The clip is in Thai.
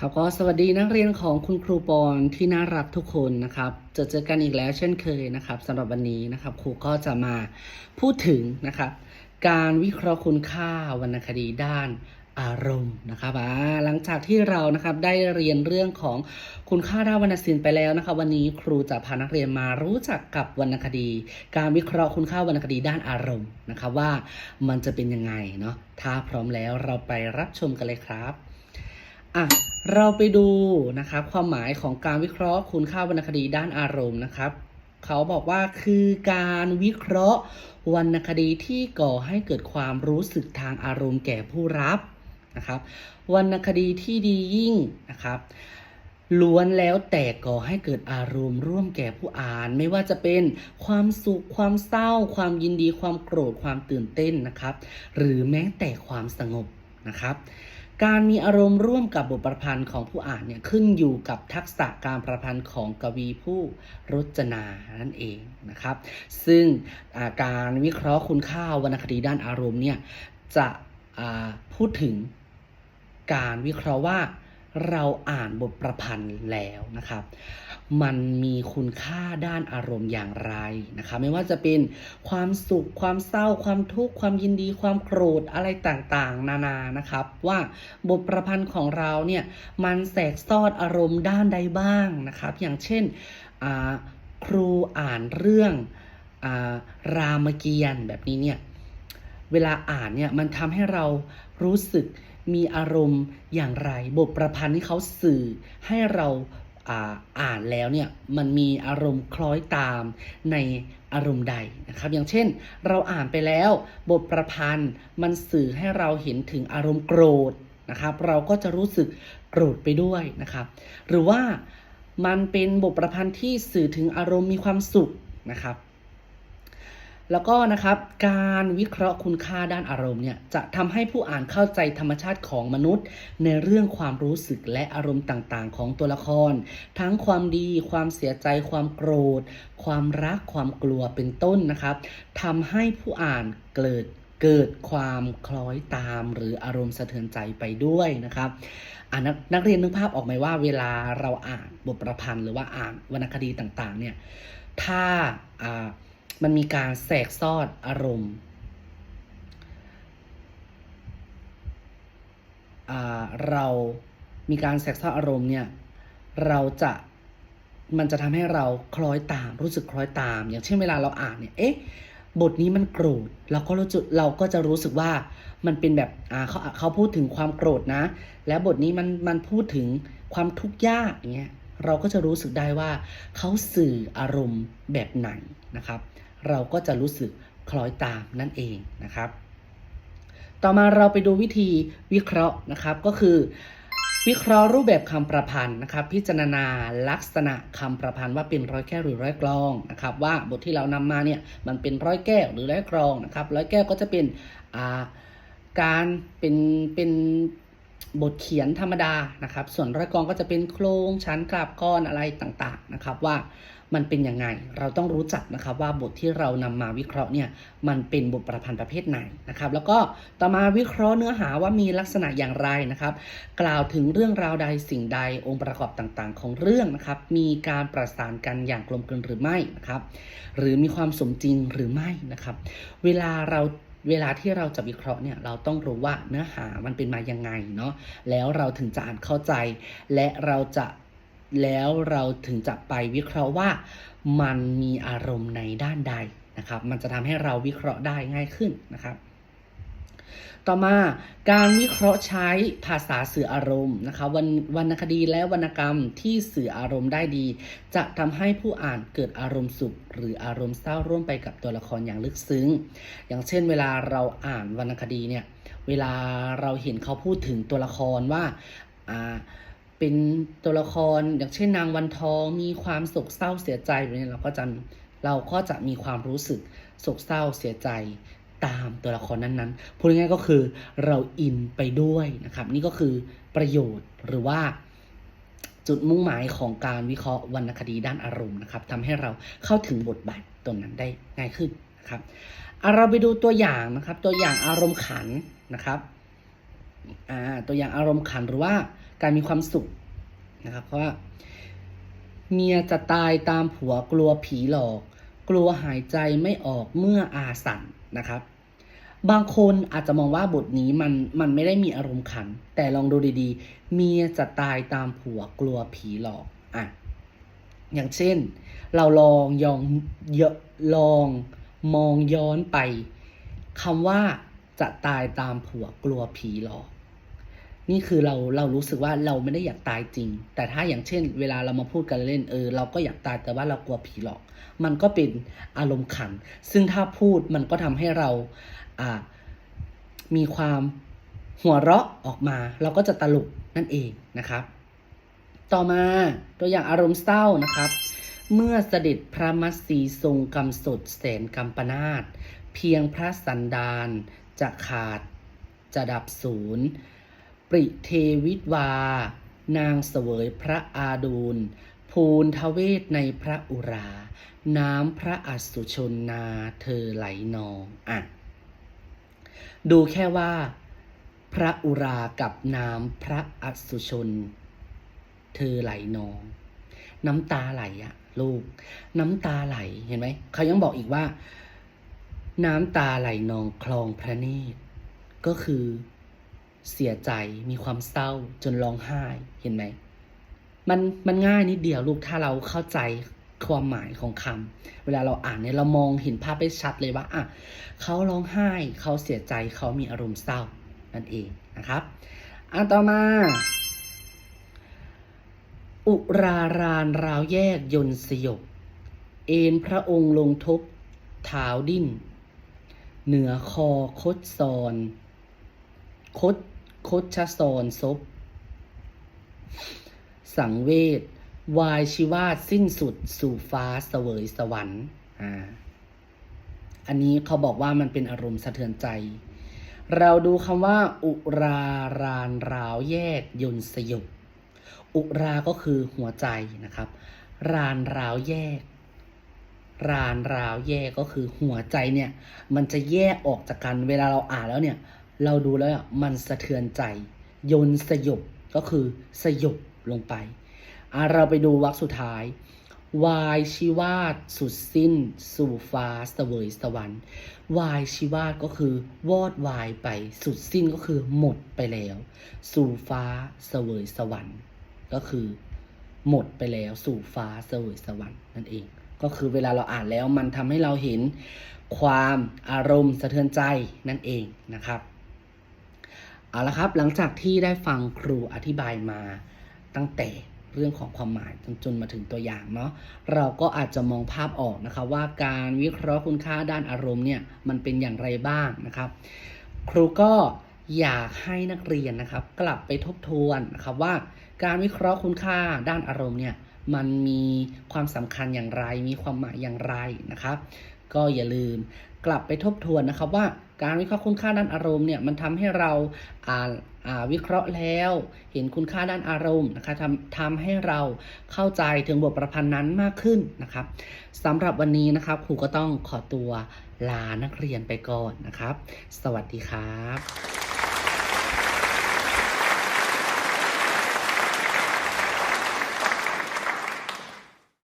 ครับก็สวัสดีนักเรียนของคุณครูปอนที่น่ารักทุกคนนะครับจะเจอกันอีกแล้วเช่นเคยนะครับสำหรับวันนี้นะครับครูก็จะมาพูดถึงนะครับ การวิเคราะห์คุณค่าวรรณคดีด้านอารมณ์นะครับอ่าหลังจากที่เรานะครับได้เรียนเรื่องของคุณค่าด้านวรรณศิลป์ไปแล้วนะครับ วันนี้ครูจะพานักเรียนมารู้จักกับวรรณคดี การวิเคราะห์คุณค่าวรรณคดีด้านอารมณ์นะครับว่ามันจะเป็นยังไงเนาะถ้าพร้อมแล้วเราไปรับชมกันเลยครับ อะเราไปดูนะครับความหมายของการวิเคราะห์คุณค่าวรรณคดีด้านอารมณ์นะครับเขาบอกว่าคือการวิเคราะห์วรรณคดีที่ก่อให้เกิดความรู้สึกทางอารมณ์แก่ผู้รับนะครับวรรณคดีที่ดียิ่งนะครับล้วนแล้วแต่ก่อให้เกิดอารมณ์ร่วมแก่ผู้อ่าน ไม่ว่าจะเป็นความสุขความเศร้า ความยินดีความโกรธความตื่นเต้นนะครับ หรือแม้แต่ความสงบนะครับ การมีอารมณ์ร่วมกับบทประพันธ์ของผู้อ่านเนี่ยขึ้นอยู่กับทักษะการประพันธ์ของกวีผู้รจนานั่นเองนะครับ ซึ่งาการวิเคราะห์คุณค่าวรรณคดีด้านอารมณ์เนี่ยจะพูดถึงการวิเคราะห์ว่า เราอ่านบทประพันธ์แล้วนะครับ มันมีคุณค่าด้านอารมณ์อย่างไรนะคะ ไม่ว่าจะเป็นความสุข ความเศร้า ความทุกข์ ความยินดี ความโกรธ อะไรต่างๆ นานานะครับ ว่าบทประพันธ์ของเราเนี่ย มันแสกซอดอารมณ์ด้านใดบ้างนะครับ อย่างเช่นครูอ่านเรื่องอารามเกียรติ์แบบนี้เนี่ย เวลาอ่านเนี่ย มันทำให้เรารู้สึก มีอารมณ์อย่างไร บทประพันธ์ที่เขาสื่อให้เราอ่านแล้วเนี่ยมันมีอารมณ์คล้อยตามในอารมณ์ใดนะครับ อย่างเช่น เราอ่านไปแล้วบทประพันธ์มันสื่อให้เราเห็นถึงอารมณ์โกรธนะครับ เราก็จะรู้สึกโกรธไปด้วยนะครับ หรือว่ามันเป็นบทประพันธ์ที่สื่อถึงอารมณ์มีความสุขนะครับ แล้วก็นะครับการวิเคราะห์คุณค่าด้านอารมณ์เนี่ยจะทำให้ผู้อ่านเข้าใจธรรมชาติของมนุษย์ ในเรื่องความรู้สึกและอารมณ์ต่างๆ ของตัวละคร ทั้งความดี ความเสียใจ ความโกรธ ความรักความกลัวเป็นต้นนะครับทำให้ผู้อ่านเกิดเกิดความคล้อยตามหรืออารมณ์สะเทือนใจไปด้วยนะครับอ่านักนักเรียนนึกภาพออกไหมว่าเวลาเราอ่านบทประพันธ์หรือว่าอ่านวรรณคดีต่างๆเนี่ยถ้าอ่า มันมีการแสกซอดอารมณ์าเรามีการแสกซอดอารมณ์เนี่ยเราจะมันจะทำให้เราคล้อยตามรู้สึกคล้อยตาม อย่างเช่นเวลาเราอ่านเนี่ยเอ๊ะบทนี้มันโกรธเราก็รู้จุดเราก็จะรู้สึกว่ามันเป็นแบบอ่าเขาเขาพูดถึงความโกรธนะ แล้วบทนี้มันมันพูดถึงความทุกข์ยากอย่างเงี้ยเราก็จะรู้สึกได้ว่าเขาสื่ออารมณ์แบบไหนนะครับ เราก็จะรู้สึกคล้อยตามนั่นเองนะครับ ต่อมาเราไปดูวิธีวิเคราะห์นะครับก็คือ วิเคราะห์รูปแบบคำประพันธ์นะครับ พิจารณาลักษณะคำประพันธ์ว่าเป็นร้อยแก้วหรือร้อยกลองนะครับว่าบทที่เรานำมาเนี่ยมันเป็นร้อยแก้วหรือร้อยกลองนะครับร้อยแก้วก็จะเป็นการเป็นเป็น บทเขียนธรรมดานะครับ ส่วนร้อยกองก็จะเป็นโครงชั้นกราบก้อนอะไรต่างๆนะครับว่ามันเป็นยังไง เราต้องรู้จักนะครับว่าบทที่เรานำมาวิเคราะห์เนี่ยมันเป็นบทประพันธ์ประเภทไหนนะครับ แล้วก็ต่อมาวิเคราะห์เนื้อหาว่ามีลักษณะอย่างไรนะครับ กล่าวถึงเรื่องราวใดสิ่งใดองค์ประกอบต่างๆ ของเรื่องนะครับ มีการประสานกันอย่างกลมกลืนหรือไม่นะครับ หรือมีความสมจริงหรือไม่นะครับ เวลาเรา เวลาที่เราจะวิเคราะห์เนี่ยเราต้องรู้ว่าเนื้อหามันเป็นมายังไงเนาะแล้วเราถึงจะอ่านเข้าใจ และเราจะแล้วเราถึงจะไปวิเคราะห์ว่ามันมีอารมณ์ในด้านใดนะครับ มันจะทำให้เราวิเคราะห์ได้ง่ายขึ้นนะครับ ต่อมาการวิเคราะห์ใช้ภาษาสื่ออารมณ์นะคะวรรณวรรณคดีและวรรณกรรมที่สื่ออารมณ์ได้ดี จะทำให้ผู้อ่านเกิดอารมณ์สุข หรืออารมณ์เศร้าร่วมไปกับตัวละครอย่างลึกซึ้ง อย่างเช่น เวลาเราอ่านวรรณคดีเนี่ยเวลาเราเห็นเขาพูดถึงตัวละครว่าอ่าเป็นตัวละครอย่างเช่นนางวันทองมีความโศกเศร้าเสียใจแบบนี้เราก็จะเราก็จะมีความรู้สึกโศกเศร้าเสียใจ ตามตัวละครนั้นๆ พูดง่ายๆก็คือเราอินไปด้วยนะครับ นี่ก็คือประโยชน์หรือว่าจุดมุ่งหมายของการวิเคราะห์วรรณคดีด้านอารมณ์นะครับทำให้เราเข้าถึงบทบาทตัวนั้นได้ง่ายขึ้นนะครับอะเราไปดูตัวอย่างนะครับ ตัวอย่างอารมณ์ขันนะครับตัวอย่างอารมณ์ขันหรือว่าการมีความสุขนะครับเพราะว่าเมียจะตายตามผัวกลัวผีหลอก กลัวหายใจไม่ออกเมื่ออาสันนะครับ บางคนอาจจะมองว่าบทนี้มันมันไม่ได้มีอารมณ์ขัน แต่ลองดูดีๆ เมียจะตายตามผัวกลัวผีหลอกอะอย่างเช่น เราลองยองเยอะลองมองย้อนไปคำว่าจะตายตามผัวกลัวผีหลอก นี่คือเราเรารู้สึกว่าเราไม่ได้อยากตายจริง แต่ถ้าอย่างเช่น เวลาเรามาพูดกันเล่นเออ เราก็อยากตายแต่ว่าเรากลัวผีหลอก มันก็เป็นอารมณ์ขัน ซึ่งถ้าพูดมันก็ทำให้เราอ่า มีความหัวเราะออกมา เราก็จะตลกนั่นเองนะครับ ต่อมาตัวอย่างอารมณ์เศร้านะครับ เมื่อเสด็จพระมัสสีทรงกำสดแสนกำปนาตเพียงพระสันดานจะขาดจะดับศูนย์ปริเทวิตวา นางเสวยพระอาดูลภูนทเวศในพระอุรา น้ำพระอัสุชนนาเธอไหลนองอะ ดูแค่ว่า พระอุรากับน้ำพระอสุชน เธอไหลนอง น้ำตาไหลอะลูก น้ำตาไหลเห็นไหมเขายังบอกอีกว่า น้ำตาไหลนองคลองพระเนตร ก็คือเสียใจมีความเศร้าจนร้องไห้เห็นไหมมันมันง่ายนิดเดียวลูกถ้าเราเข้าใจ ความหมายของคำเวลาเราอ่านเนี่ยเรามองเห็นภาพได้ชัดเลยว่าอะเขาร้องไห้เขาเสียใจเขามีอารมณ์เศร้านั่นเองนะครับอะต่อมา อุรารานราวแยกยนสยบ เอ็นพระองค์ลงทบเท้าดิ้น เหนือคอคดซอนคดคดชะซอนซบ สังเวช วายชีวาสสิ้นสุดสู่ฟ้าเสวยสวรรค์อ่าอันนี้เขาบอกว่ามันเป็นอารมณ์สะเทือนใจ เราดูคำว่า อุรารานราวแยกยนต์สยบอุราก็คือหัวใจนะครับ รานราวแยก รานราวแยกก็คือหัวใจเนี่ย มันจะแยกออกจากกันเวลาเราอ่านแล้วเนี่ย เราดูแล้วอะมันสะเทือนใจ ยนต์สยบก็คือสยบลงไปอะ เราไปดูวรรคสุดท้ายวายชีวาสสุดสิ้น สู่ฟ้าเสวยสวรรค์วายชีวาสก็คือวอดวายไปสุดสิ้นก็คือหมดไปแล้ว สู่ฟ้าเสวยสวรรค์ก็คือ หมดไปแล้ว สู่ฟ้าเสวยสวรรค์นั่นเอง ก็คือเวลาเราอ่านแล้วมันทำให้เราเห็นความอารมณ์สะเทือนใจนั่นเองนะครับเอาละครับหลังจากที่ได้ฟังครูอธิบายมาตั้งแต่ เรื่องของความหมายจนจนมาถึงตัวอย่างเนาะเราก็อาจจะมองภาพออกนะคะ ว่าการวิเคราะห์คุณค่าด้านอารมณ์เนี่ยมันเป็นอย่างไรบ้างนะครับ ครูก็อยากให้นักเรียนนะครับ กลับไปทบทวนนะครับว่า การวิเคราะห์คุณค่าด้านอารมณ์เนี่ยมันมีความสำคัญอย่างไร มีความหมายอย่างไรนะครับ ก็อย่าลืมกลับไปทบทวนนะครับว่า การวิเคราะห์คุณค่าด้านอารมณ์เนี่ยมันทำให้เราอ่านอ่าวิเคราะห์แล้วเห็นคุณค่าด้านอารมณ์นะคะทำทำให้เราเข้าใจถึงบทประพันธ์นั้นมากขึ้นนะครับสำหรับวันนี้นะครับครูก็ต้องขอตัวลานักเรียนไปก่อนนะครับ สวัสดีครับ